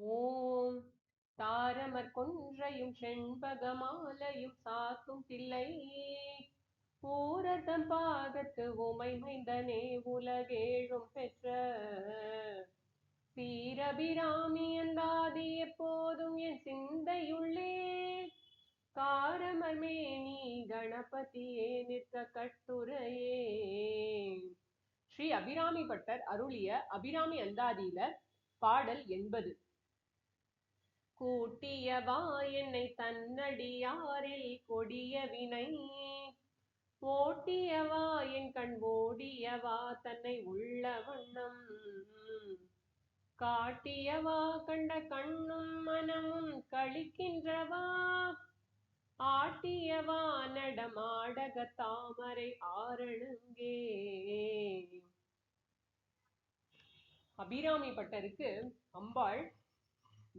ஓம் தாரமர் கொன்றையும் செண்பகமாலையும் சாத்தும் பிள்ளை பூரதம் பாகத்து உமை மைந்தனே உலகேழும் பெற்ற சீரபிராமி அந்தாதி எப்போதும் என் சிந்தையுள்ளே. காரமர் நீ கணபதியே நிற்க கட்டுரையே. ஸ்ரீ அபிராமி பட்டர் அருளிய அபிராமி அந்தாதியில பாடல் எண்பது. கூட்டியவா என்னை தன்னடியாரில் கொடிய வினை. ஓட்டியவா என் கண் ஓடியவா தன்னை உள்ள வண்ணம். காட்டியவா கண்ட கண்ணும் மனமும் கழிக்கின்றவா ஆட்டியவா நடமாடக தாமரை ஆரணங்கே அபிராமி பட்டருக்கு அம்பாள்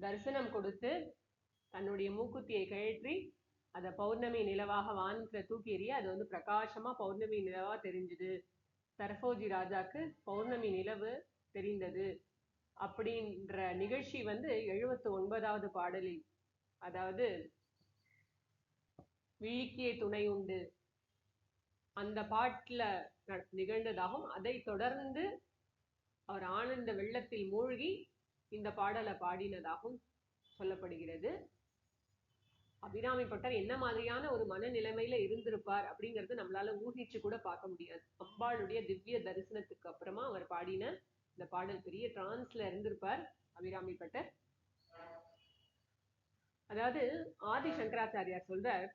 தரிசனம் கொடுத்து தன்னுடைய மூக்குத்தியை கழற்றி அதை பௌர்ணமி நிலவாக வானத்தில் தூக்கி எறிய அது வந்து பிரகாசமா பௌர்ணமி நிலவா தெரிஞ்சுது. சரபோஜி ராஜாக்கு பௌர்ணமி நிலவு தெரிந்தது. அப்படின்ற நிகழ்ச்சி வந்து எழுபத்து ஒன்பதாவது பாடலில் அதாவது விழிக்கிய துணை உண்டு. அந்த பாட்டுல நிகழ்ந்ததாகவும் நிகழ்ந்ததாகும். அதை தொடர்ந்து அவர் ஆனந்த வெள்ளத்தில் மூழ்கி இந்த பாடலை பாடினதாகவும் சொல்லப்படுகிறது. அபிராமி பட்டர் என்ன மாதிரியான ஒரு மனநிலைமையில இருந்திருப்பார் அப்படிங்கறது நம்மளால ஊகிச்சு கூட பார்க்க முடியாது. அம்பாளுடைய திவ்ய தரிசனத்துக்கு அப்புறமா அவர் பாடின இந்த பாடல் பெரிய டிரான்ஸ்ல இருந்திருப்பார் அபிராமி பட்டர். அதாவது ஆதி சங்கராச்சாரியார் சொல்றார்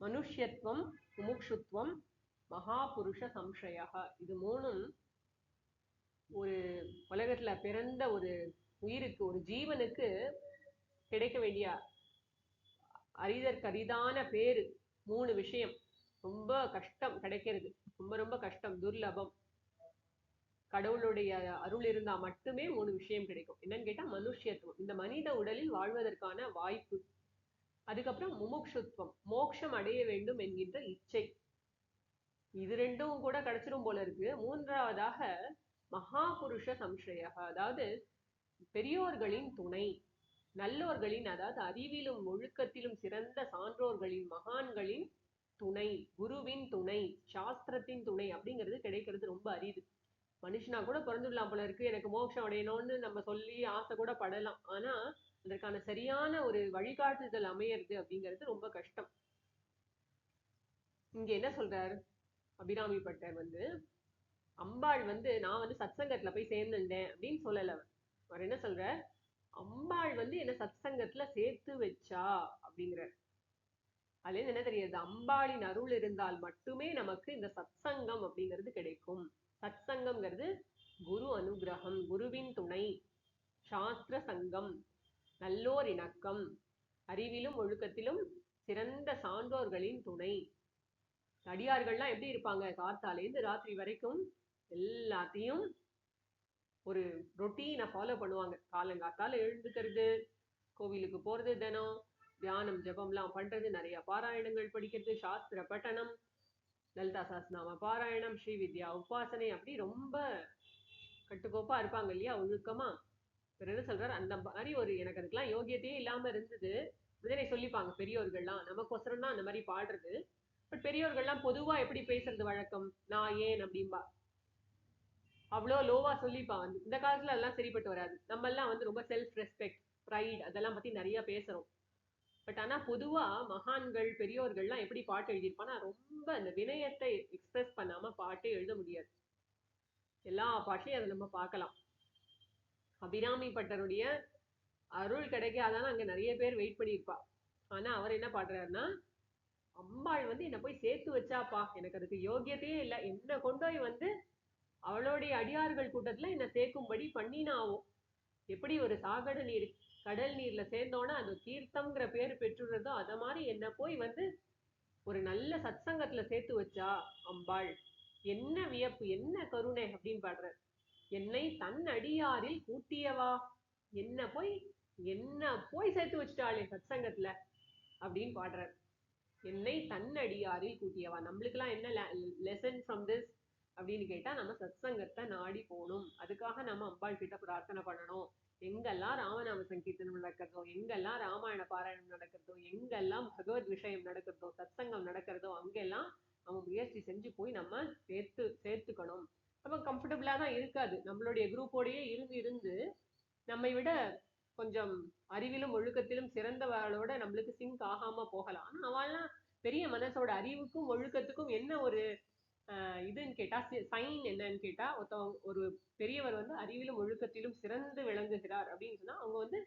மனுஷ்யத்துவம் முமுக்ஷுத்வம் மகாபுருஷ சம்சயா இது மூணும் ஒரு உலகத்துல பிறந்த ஒரு உயிருக்கு ஒரு ஜீவனுக்கு கிடைக்க வேண்டிய அரிதற்கரிதான பேரு மூணு விஷயம். ரொம்ப கஷ்டம் கிடைக்கிறது. ரொம்ப ரொம்ப கஷ்டம். துர்லபம். கடவுளுடைய அருள் இருந்தா மட்டுமே மூணு விஷயம் கிடைக்கும். என்னன்னு கேட்டா மனுஷ்யத்துவம். இந்த மனித உடலில் வாழ்வதற்கான வாய்ப்பு. அதுக்கப்புறம் முமுக்ஷுத்வம் மோட்சம் அடைய வேண்டும் என்கின்ற இச்சை. இது ரெண்டும் கூட கிடைச்சிரும் போல இருக்கு. மூன்றாவதாக மகாபுருஷ சம்சயா அதாவது பெரியோர்களின் துணை நல்லோர்களின் அதாவது அறிவிலும் ஒழுக்கத்திலும் சிறந்த சான்றோர்களின் மகான்களின் துணை குருவின் துணை சாஸ்திரத்தின் துணை அப்படிங்கிறது கிடைக்கிறது ரொம்ப அரிது. மனுஷனா கூட பிறந்துடலாம் போல இருக்கு. எனக்கு மோட்சம் அடையணும்னு நம்ம சொல்லி ஆசை கூட படலாம். ஆனா அதற்கான சரியான ஒரு வழிகாட்டுதல் அமையிறது அப்படிங்கிறது ரொம்ப கஷ்டம். இங்க என்ன சொல்றார்? அபிராமி பட்டர் வந்து அம்பாள் வந்து நான் வந்து சத்சங்கத்துல போய் சேர்ந்துட்டேன் அப்படின்னு சொல்லல அவர். என்ன சொல்றார்? அம்பாள் வந்து என்ன சத்சங்கத்துல சேர்த்து வச்சா அப்படிங்கிறார். அதுல இருந்து என்ன தெரியுது? அம்பாளின் அருள் இருந்தால் மட்டுமே நமக்கு இந்த சத்சங்கம் அப்படிங்கிறது கிடைக்கும். சத்சங்கம்ங்கிறது குரு அனுகிரகம் குருவின் துணை சாஸ்திர சங்கம் நல்லோர் இணக்கம் அறிவிலும் ஒழுக்கத்திலும் சிறந்த சான்றோர்களின் துணை. அடியார்கள்லாம் எப்படி இருப்பாங்க? காத்தாலேருந்து ராத்திரி வரைக்கும் எல்லாத்தையும் ஒரு ரொட்டீனை ஃபாலோ பண்ணுவாங்க. காலங்காத்தால எழுந்துக்கிறது கோவிலுக்கு போறது தினம் தியானம் ஜபம்லாம் பண்றது நிறைய பாராயணங்கள் படிக்கிறது சாஸ்திர பட்டணம் லலிதா சாஸ்திரநாம பாராயணம் ஸ்ரீ வித்யா உபாசனை அப்படி ரொம்ப கட்டுக்கோப்பா இருப்பாங்க இல்லையா ஒழுக்கமாக இவர் என்ன அந்த மாதிரி ஒரு எனக்கு அதுக்கெல்லாம் யோகியத்தையே இல்லாம இருந்தது. இதனை சொல்லிப்பாங்க பெரியோர்கள்லாம் நமக்கொசரம் தான் அந்த மாதிரி பாடுறது. பட் பெரியோர்கள்லாம் பொதுவா எப்படி பேசுறது வழக்கம்? நான் ஏன்? அப்படிம்பா. அவ்வளோ லோவா வந்து. இந்த காலத்துல அதெல்லாம் சரிப்பட்டு வராது. நம்ம எல்லாம் வந்து ரொம்ப செல்ஃப் ரெஸ்பெக்ட் ப்ரைட் அதெல்லாம் பத்தி நிறைய பேசுறோம். பட் ஆனா பொதுவா மகான்கள் பெரியோர்கள்லாம் எப்படி பாட்டு எழுதியிருப்பான்னா ரொம்ப அந்த வினயத்தை எக்ஸ்பிரஸ் பண்ணாம பாட்டே எழுத முடியாது. எல்லா பாட்டையும் அதை நம்ம பார்க்கலாம். அபிராமி பட்டருடைய அருள் கிடைக்காதான்னு அங்க நிறைய பேர் வெயிட் பண்ணியிருப்பா. ஆனா அவர் என்ன பாடுறாருன்னா அம்பாள் வந்து என்னை போய் சேர்த்து வச்சாப்பா. எனக்கு அதுக்கு யோகியத்தையே இல்லை. என்ன கொண்டு போய் வந்து அவளுடைய அடியார்கள் கூட்டத்துல என்னை சேர்க்கும்படி பண்ணினாவும் எப்படி ஒரு சாகட நீர் கடல் நீர்ல சேர்ந்தோன்னா அது தீர்த்தம்ங்கிற பேர் பெற்றுறதோ அத மாதிரி என்ன போய் வந்து ஒரு நல்ல சத் சங்கத்தில் சேர்த்து வச்சா அம்பாள் என்ன வியப்பு என்ன கருணை அப்படின்னு பாடுற என்னை தன் அடியாரில் கூட்டியவா? என்ன போய் என்ன போய் சேர்த்து வச்சுட்டாளே சத்சங்கத்துல? அப்படின்னு பாடுறார். என்னை தன் அடியாரில் கூட்டியவா? நம்மளுக்கெல்லாம் என்ன லெசன் ஃப்ரம் திஸ் அப்படின்னு கேட்டா நம்ம சத்சங்கத்தை நாடி போகணும். அதுக்காக நம்ம அம்பாள் கிட்ட பிரார்த்தனை பண்ணணும். எங்கெல்லாம் ராமநாம சங்கீர்த்தனம் நடக்கிறதோ எங்கெல்லாம் ராமாயண பாராயணம் நடக்கிறதோ எங்கெல்லாம் பகவத் விஷயம் நடக்கிறதோ சத்சங்கம் நடக்கிறதோ அங்கெல்லாம் நம்ம முயற்சி செஞ்சு போய் நம்ம சேர்த்து சேர்த்துக்கணும். நம்ம கம்ஃபர்டபுளாக தான் இருக்காது. நம்மளுடைய குரூப்போடயே இருந்து இருந்து நம்மை விட கொஞ்சம் அறிவிலும் ஒழுக்கத்திலும் சிறந்தவர்களோட நம்மளுக்கு சிங்க் ஆகாம போகலாம். ஆனால் அவெல்லாம் பெரிய மனசோட அறிவுக்கும் ஒழுக்கத்துக்கும் என்ன ஒரு இதுன்னு கேட்டா சைன் என்னன்னு கேட்டா ஒருத்தவங்க ஒரு பெரியவர் வந்து அறிவிலும் ஒழுக்கத்திலும் சிறந்து விளங்குகிறார் அப்படின்னு சொன்னா அவங்க வந்து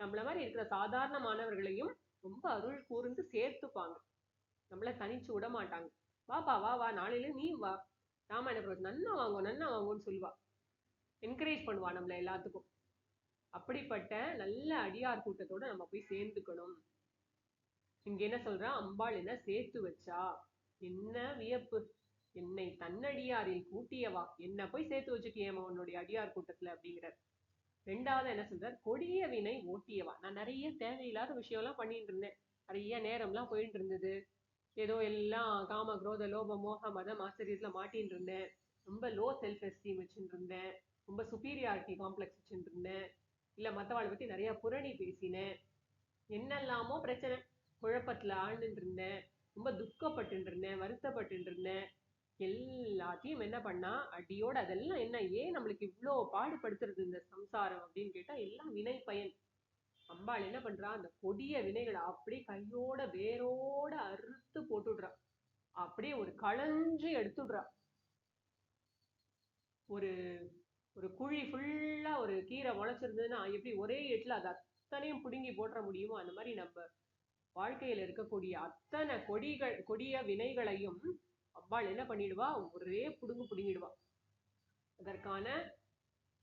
நம்மள மாதிரி இருக்கிற சாதாரண மாணவர்களையும் ரொம்ப அருள் கூர்ந்து சேர்த்துப்பாங்க. நம்மள தனிச்சு விட மாட்டாங்க. வாப்பா வா வா நாளையில நீ வா. ராமாயண பிரபு நன்னா வாங்கும் நன்னா வாங்கும்னு சொல்லுவா. என்கரேஜ் பண்ணுவா நம்மள எல்லாத்துக்கும். அப்படிப்பட்ட நல்ல அடியார் கூட்டத்தோட நம்ம போய் சேர்ந்துக்கணும். இங்க என்ன சொல்றா? அம்பாள் என்ன சேர்த்து வச்சா? என்ன வியப்பு? என்னை தன்னடியாரில் கூட்டியவா? என்ன போய் சேர்த்து வச்சுக்கியேமா உன்னுடைய அடியார் கூட்டத்துல அப்படிங்கிறார். ரெண்டாவது என்ன சொல்றார்? கொடிய வினை ஓட்டியவா? நான் நிறைய தேவையில்லாத விஷயம் எல்லாம் பண்ணிட்டு இருந்தேன். நிறைய நேரம்லாம் போயிட்டு இருந்தது. ஏதோ எல்லாம் காம குரோத லோப மோக மதம் ஆச்சரியத்துல மாட்டின்னு இருந்தேன். ரொம்ப லோ செல்ஃப் எஸ்டீம் வச்சுட்டு இருந்தேன். ரொம்ப சுப்பீரியாரிட்டி காம்ப்ளெக்ஸ் வச்சுட்டு இருந்தேன். இல்ல மத்தவாளை பத்தி நிறைய புரணி பேசினேன். என்னெல்லாமோ பிரச்சனை. குழப்பத்துல ஆழ்ந்துட்டு இருந்தேன். ரொம்ப துக்கப்பட்டு இருந்தேன். வருத்தப்பட்டு இருந்தேன். எல்லாத்தையும் என்ன பண்ணா அடியோட அதெல்லாம் என்ன ஏன் நம்மளுக்கு இவ்வளோ பாடுபடுத்துறது இந்த சம்சாரம் அப்படின்னு கேட்டா எல்லாம் வினை பயன். அம்பாள் என்ன பண்றா அந்த கொடிய வினைகளை அப்படியே கையோட வேரோட அறுத்து போட்டுடுறா. அப்படியே ஒரு களைஞ்சு எடுத்துடுறா. ஒரு ஒரு குழி ஃபுல்லா ஒரு கீரை முளைச்சிருந்ததுன்னா எப்படி ஒரே எட்டுல அது அத்தனையும் பிடுங்கி போட்டுற முடியுமோ? அந்த மாதிரி நம்ம வாழ்க்கையில இருக்கக்கூடிய அத்தனை கொடிகள் கொடிய வினைகளையும் அம்பாள் என்ன பண்ணிடுவா? ஒரே புடுங்கு புடுங்கிடுவா. அதற்கான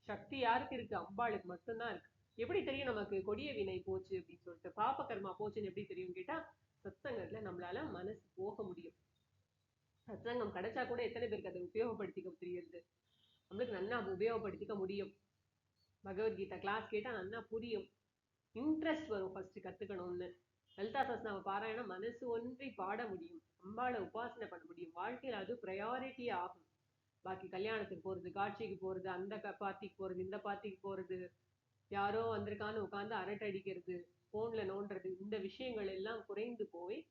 சக்தி யாருக்கு இருக்கு? அம்பாளுக்கு மட்டும்தான் இருக்கு. எப்படி தெரியும் நமக்கு கொடிய வினை போச்சு அப்படின்னு சொல்லிட்டு? பாப்ப கர்மா போச்சுன்னு எப்படி தெரியும் கேட்டா சத்சங்கத்துல நம்மளால மனசு போக முடியும். சத்சங்கம் கிடைச்சா கூட எத்தனை பேருக்கு அதை உபயோகப்படுத்திக்க தெரியுது நம்மளுக்கு நல்லா உபயோகப்படுத்திக்க முடியும். பகவத்கீதா கிளாஸ் கேட்டா நல்லா புரியும். இன்ட்ரெஸ்ட் வரும் ஃபர்ஸ்ட் கத்துக்கணும்னு. லலிதா சஸ்நாம பாராயணம் மனசு ஒன்றி பாட முடியும். அம்பாளை உபாசனை பண்ண முடியும். வாழ்க்கையில அது ப்ரையாரிட்டி ஆகும். பாக்கி கல்யாணத்துக்கு போறது காட்சிக்கு போறது அந்த க- பார்ட்டிக்கு போறது இந்த பார்ட்டிக்கு போறது யாரோ வந்திருக்கான்னு உட்காந்து அரட்டை அடிக்கிறது போன்ல நோண்டுறது இந்த விஷயங்கள் எல்லாம் குறைந்து போய்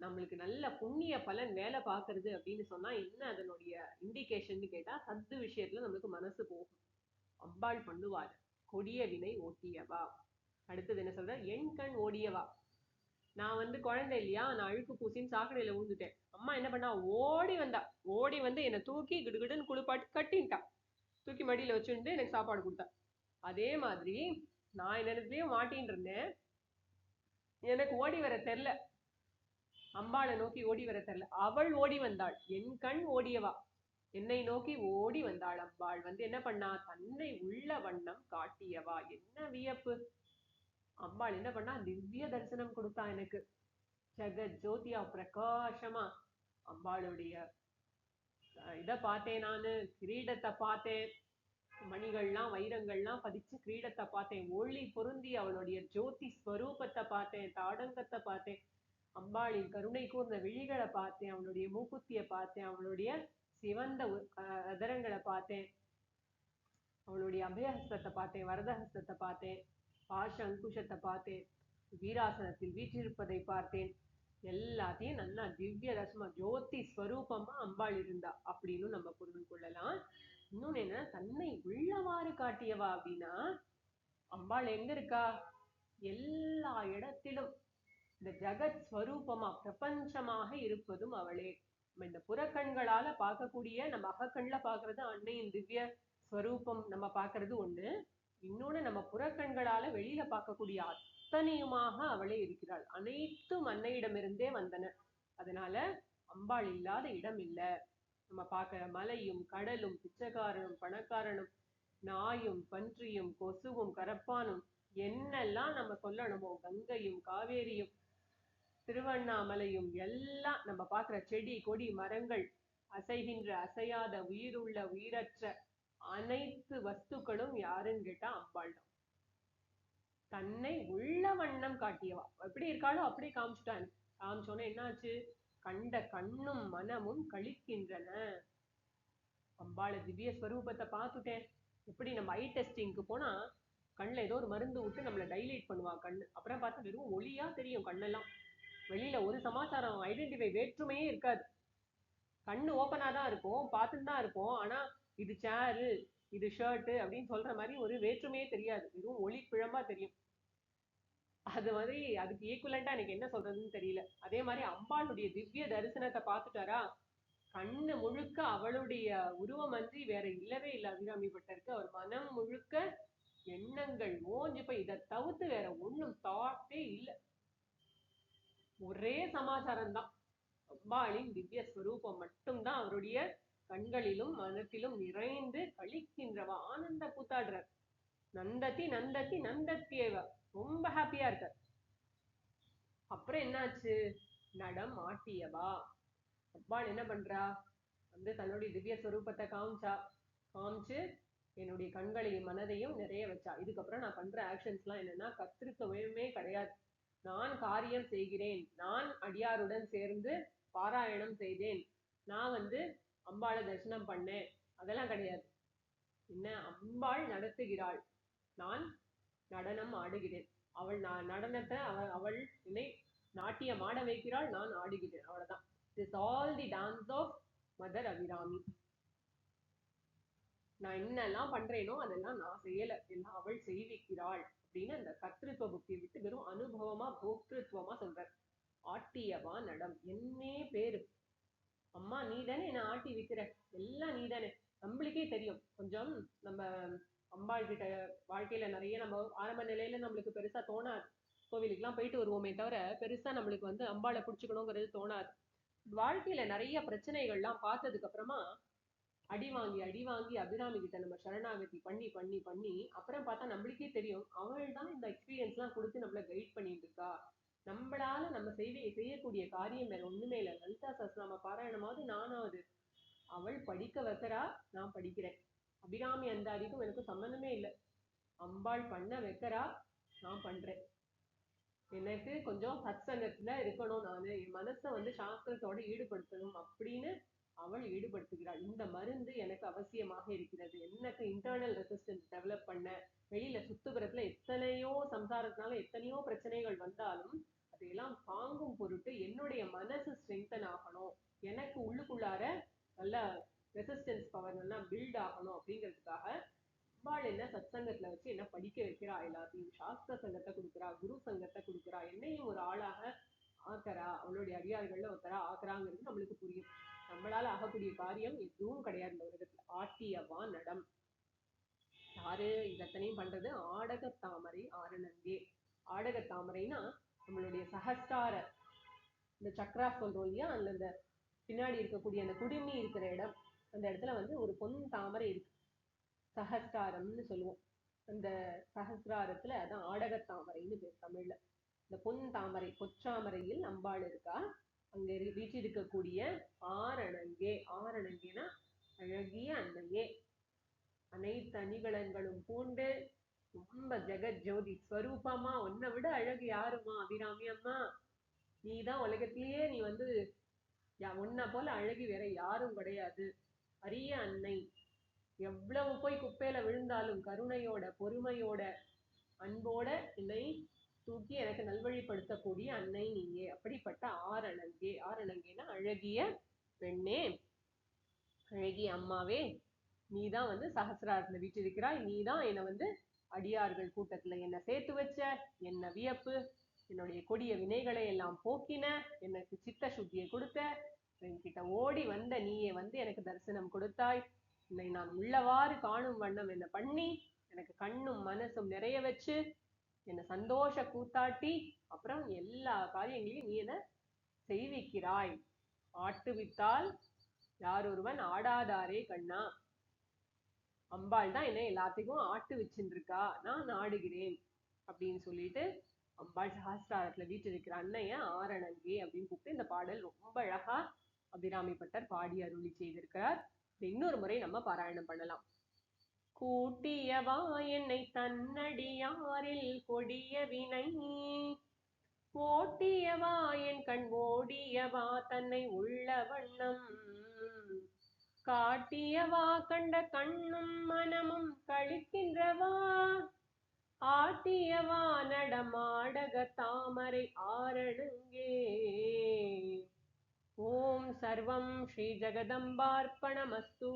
நம்மளுக்கு நல்ல புண்ணிய பலன் வேலை பார்க்கறது அப்படின்னு சொன்னா என்ன அதனுடைய இண்டிகேஷன் கேட்டா சத்து விஷயத்துல நம்மளுக்கு மனசு போகும். அம்பாள் பண்ணுவார் கொடிய வினை ஓட்டியவா. அடுத்தது என்ன சொல்ற? என் கண் ஓடியவா. நான் வந்து குழந்தை இல்லையா? நான் அழுக்கு பூசின்னு சாக்கடையில விழுந்துட்டேன் அம்மா என்ன பண்ணா? ஓடி வந்தா. ஓடி வந்து என்னை தூக்கி கிடுகிடுன்னு குளிப்பாட்டி கட்டின்ட்டா தூக்கி மடியில வச்சுட்டு எனக்கு சாப்பாடு கொடுத்தா. அதே மாதிரி நான் என்னத்தையும் மாட்டின்னு இருந்தேன். எனக்கு ஓடி வர தெரில அம்பாளை நோக்கி ஓடி வர தெரில அவள் ஓடி வந்தாள். என் கண் ஓடியவா? என்னை நோக்கி ஓடி வந்தாள் அம்பாள். வந்து என்ன பண்ணா? தன்னை உள்ள வண்ணம் காட்டியவா? என்ன வியப்பு? அம்பாள் என்ன பண்ணா திவ்ய தரிசனம் கொடுத்தா எனக்கு. ஜெகத் ஜோதியா பிரகாசமா அம்பாளுடைய இதை பார்த்தேன் நானு கிரீடத்தை பார்த்தேன். மணிகள்லாம் வைரங்கள்லாம் பதிச்சு கிரீடத்தை பார்த்தேன். ஒளி பொருந்தி அவளுடைய ஜோதி ஸ்வரூபத்தை பார்த்தேன் தாடங்கத்தை பார்த்தேன். அம்பாளின் கருணை கூர்ந்த விழிகளை பார்த்தேன் அவளுடைய மூக்குத்தியை பார்த்தேன் அவளுடைய சிவந்த அதரங்களை பார்த்தேன். அவளுடைய அபயஹஸ்தத்தை பார்த்தேன் வரதஹஸ்தத்தை பார்த்தேன். பாஷ அங்குஷத்தை பார்த்தேன். வீராசனத்தில் வீற்றிருப்பதை பார்த்தேன். எல்லாத்தையும் நல்லா திவ்ய ரசமா ஜோதி ஸ்வரூபமா அம்பாள் இருந்தா அப்படின்னு நம்ம புரிந்து கொள்ளலாம். இன்னொன்னு என்ன? தன்னை உள்ளவாறு காட்டியவா அப்படின்னா அம்பாள் எங்க இருக்கா? எல்லா இடத்திலும். இந்த ஜெகத் ஸ்வரூபமா பிரபஞ்சமாக இருப்பதும் அவளே. நம்ம இந்த புறக்கண்களால பார்க்கக்கூடிய நம்ம அகக்கண்ல பாக்குறது அன்னையின் திவ்ய ஸ்வரூபம் நம்ம பாக்குறது ஒண்ணு. இன்னொன்னு நம்ம புறக்கண்களால வெளியில பார்க்கக்கூடிய அத்தனையுமாக அவளே இருக்கிறாள். அனைத்தும் அன்னையிடமிருந்தே வந்தன. அதனால அம்பாள் இல்லாத இடம் இல்லை. நம்ம பார்க்குற மலையும் கடலும் பிச்சைக்காரனும் பணக்காரனும் நாயும் பன்றியும் கொசுவும் கரப்பானும் என்னெல்லாம் நம்ம சொல்லணுமோ கங்கையும் காவேரியும் திருவண்ணாமலையும் எல்லாம் நம்ம பார்க்குற செடி கொடி மரங்கள் அசைகின்ற அசையாத உயிருள்ள உயிரற்ற அனைத்து வஸ்துக்களும் யாருன்னு கேட்டா அம்பாள் தான் தன்னை உள்ள வண்ணம் காட்டியவா. எப்படி இருக்காளோ அப்படியே காமிச்சுட்டான் காமிச்சோன்னே என்னாச்சு? கண்ட கண்ணும் மனமும் கழிக்கின்றன அம்பாள திவ்ய ஸ்வரூபத்தை பார்த்துட்டேன். எப்படி நம்ம ஐ டெஸ்டிங்க்கு போனா கண்ணில் ஏதோ ஒரு மருந்து விட்டு நம்மளை டைலேட் பண்ணுவா கண்ணு. அப்புறம் பார்த்தா வெறும் ஒளியா தெரியும் கண்ணெல்லாம். வெளியில ஒரு சமாச்சாரம் ஐடென்டிஃபை வேற்றுமையே இருக்காது. கண்ணு ஓப்பனா தான் இருக்கும் பார்த்துட்டு தான் இருப்போம். ஆனா இது சேரு இது ஷர்ட்டு அப்படின்னு சொல்ற மாதிரி ஒரு வேற்றுமையே தெரியாது. வெறும் ஒளி பிழம்பா தெரியும். அது மாதிரி அதுக்கு ஈக்குவலண்டா எனக்கு என்ன சொல்றதுன்னு தெரியல. அதே மாதிரி அம்பாளுடைய திவ்ய தரிசனத்தை பார்த்துட்டாரா? கண்ணு முழுக்க அவளுடைய உருவம் அன்றி வேற இல்லவே இல்லை அபிராமி பட்டருக்கு. அவர் மனம் முழுக்க எண்ணங்கள் ஓஞ்சு போய் இதை தவிர்த்து வேற ஒண்ணும் தாட்டே இல்லை. ஒரே சமாச்சாரம் தான் அம்பாளின் திவ்ய ஸ்வரூபம் மட்டும்தான் அவருடைய கண்களிலும் மனத்திலும் நிறைந்து கழிக்கின்றவ ஆனந்த கூத்தாடுறார். நந்தத்தி நந்தத்தி நந்தத்தியேவ? ரொம்ப ஹாப்பியா இருக்கார். அப்புறம் என்னாச்சு? நடம் ஆட்டியவா அப்பாள் என்ன பண்றா? வந்து தன்னுடைய திவ்ய ஸ்வரூபத்தை காமிச்சா. காமிச்சு என்னுடைய கண்களையும் மனதையும் நிறைய வச்சா. இதுக்கப்புறம் நான் பண்ற ஆக்ஷன்ஸ்லாம் என்னன்னா கத்திருக்கவே கிடையாது. நான் காரியம் செய்கிறேன். நான் அடியாருடன் சேர்ந்து பாராயணம் செய்தேன். நான் வந்து அம்பாளை தரிசனம் பண்ணேன் அதெல்லாம் கிடையாது. என்ன? அம்பாள் நடத்துகிறாள். நான் நடனம் ஆடுகிறேன். அவள் நான் நடனத்தை அவள் அவள் என்னை நாட்டியம் ஆட வைக்கிறாள். நான் ஆடுகிறேன். அவ்வளவுதான். This all the dance of mother Abhirami நான் என்னெல்லாம் பண்றேனோ அதெல்லாம் நான் செய்யல. எல்லாம் அவள் செய்விக்கிறாள் அப்படின்னு அந்த கர்த்திருவ புக்தியை விட்டு வெறும் அனுபவமா போக்திருத்துவமா சொல்றார். ஆட்டியவா நடம் என்னே பேரு. அம்மா நீ தானே என்ன ஆட்டி விக்கிற? எல்லாம் நீ தானே? நம்மளுக்கே தெரியும். கொஞ்சம் நம்ம அம்பாள் கிட்ட வாழ்க்கையில நிறைய நம்ம ஆரம்ப நிலையில நம்மளுக்கு பெருசா தோணாது. கோவிலுக்குலாம் போயிட்டு வருவோமே தவிர பெருசா நம்மளுக்கு வந்து அம்பாளை பிடிச்சிக்கணுங்கிறது தோணாது. வாழ்க்கையில நிறைய பிரச்சனைகள்லாம் பார்த்ததுக்கு அப்புறமா அடி வாங்கி அடி வாங்கி அபிராமி கிட்ட நம்ம சரணாகதி பண்ணி பண்ணி பண்ணி அப்புறம் பார்த்தா நம்மளுக்கே தெரியும் அவள் தான் இந்த எக்ஸ்பீரியன்ஸ்லாம் கொடுத்து நம்மள கைட் பண்ணிட்டு இருக்கா. நம்மளால நம்ம செய்ய செய்யக்கூடிய காரியம் வேற ஒண்ணுமே இல்லை. லலிதா சஸ்நாம பாராயணமாவது நானாவது. அவள் படிக்க வைக்கிறா நான் படிக்கிறேன். அபிராமி அந்தாதிக்கும் எனக்கு சம்மந்தமே இல்லை. அம்பாள் பண்ண வைக்கிறா நான் பண்றேன். எனக்கு கொஞ்சம் சத்சங்கத்துல இருக்கணும் நானு. என் மனசை வந்து சாஸ்திரத்தோட ஈடுபடுத்தணும் அப்படின்னு அவள் ஈடுபடுத்துகிறாள். இந்த மருந்து எனக்கு அவசியமாக இருக்கிறது. எனக்கு இன்டர்னல் ரெசிஸ்டன்ஸ் டெவலப் பண்ண? வெளியில சுத்துகிறதுல எத்தனையோ சம்சாரத்தினால எத்தனையோ பிரச்சனைகள் வந்தாலும் அதையெல்லாம் தாங்கும் பொருட்டு என்னுடைய மனசு ஸ்ட்ரெங்தன் ஆகணும். எனக்கு உள்ளுக்குள்ளார நல்ல ரெசிஸ்டன்ஸ் பவர் நல்லா பில்ட் ஆகணும் அப்படிங்கிறதுக்காக அம்பாள் என்ன சத்சங்கத்துல வச்சு என்ன படிக்க வைக்கிறா? எல்லாத்தையும் சாஸ்திர சங்கத்தை கொடுக்குறா குரு சங்கத்தை கொடுக்குறா. என்னையும் ஒரு ஆளாக ஆக்கறா. அவளுடைய அடியார்கள்ல ஒருத்தரா ஆக்குறாங்கிறது நம்மளுக்கு புரியும். நம்மளால ஆகக்கூடிய காரியம் எதுவும் கிடையாது இந்த உலகத்துல. ஆட்டியவா நடம் யாரு இதத்தனையும் பண்றது? ஆடக தாமரை ஆரணங்கே. ஆடக தாமரைனா நம்மளுடைய சகஸ்டார இந்த சக்ரா சொல்றோம் இல்லையா? அதுல இந்த பின்னாடி இருக்கக்கூடிய அந்த குடிமி இருக்கிற இடம் அந்த இடத்துல வந்து ஒரு பொன் தாமரை இருக்கு. சஹஸ்டாரம்னு சொல்லுவோம். அந்த சஹஸ்ராரத்துல அதான் ஆடக தாமரைன்னு பேர் தமிழ்ல. இந்த பொன் தாமரை பொற்றாமரையில் அம்பாள் இருக்கா? அங்க இரு- வீற்றிருக்கக்கூடிய ஆரணங்கே ஆரணங்கேனா அழகிய அன்னையே. அனைத்து அணிகலன்களும் பூண்டு ரொம்ப ஜெகத் ஜோதி ஸ்வரூபமா உன்னை விட அழகு யாருமா அபிராமி அம்மா? நீதான் உலகத்திலேயே நீ வந்து உன்னை போல அழகி வேற யாரும் கிடையாது. அரிய அன்னை. எவ்வளவு போய் குப்பையில விழுந்தாலும் கருணையோட பொறுமையோட அன்போட என்னை தூக்கி எனக்கு நல்வழிப்படுத்தக்கூடிய அன்னை நீயே. அப்படிப்பட்ட ஆரணங்கே ஆரணங்கேனா அழகிய பெண்ணே. அழகிய அம்மாவே நீ தான் வந்து சகசிராரத்துல வீற்றிருக்கிறாய் நீதான் என்னை வந்து அடியார்கள் கூட்டத்தில் என்னை சேர்த்து வச்ச என்ன வியப்பு என்னுடைய கொடிய வினைகளை எல்லாம் போக்கின எனக்கு சித்த சுத்தியை கொடுத்த என்கிட்ட ஓடி வந்த நீயே வந்து எனக்கு தரிசனம் கொடுத்தாய். என்னை நான் உள்ளவாறு காணும் வண்ணம் என்ன பண்ணி எனக்கு கண்ணும் மனசும் நிறைய வச்சு என்னை சந்தோஷ கூத்தாட்டி அப்புறம் எல்லா காரியங்களையும் நீ என்ன செய்விக்கிறாய்? ஆட்டுவித்தால் யார் ஒருவன் ஆடாதாரே கண்ணா. அம்பாள் தான் என்ன எல்லாத்துக்கும் ஆட்டு வச்சுருக்கா நான் ஆடுகிறேன் அப்படின்னு சொல்லிட்டு அம்பாள் சஹஸ்ராரத்துல வீற்றிருக்கிற அன்னைய ஆரணங்கே அப்படின்னு கூப்பிட்டு இந்த பாடல் ரொம்ப அழகா அபிராமி பட்டர் பாடி அருளி செய்திருக்கிறார். இன்னொரு முறை நம்ம பாராயணம் பண்ணலாம். கூட்டியவா என்னை தன்னடியாரில் கொடிய வினை. ஓட்டியவா என் கண் ஓடியவா தன்னை உள்ள வண்ணம். காட்டியவா கண்ட கண்ணும் மனமும் கழிக்கின்றவா. ஆட்டியவா நடமாடக தாமரை ஆரணங்கே. ஓம் சர்வம் ஸ்ரீ ஜெகதம்பார்ப்பணமஸ்தூ.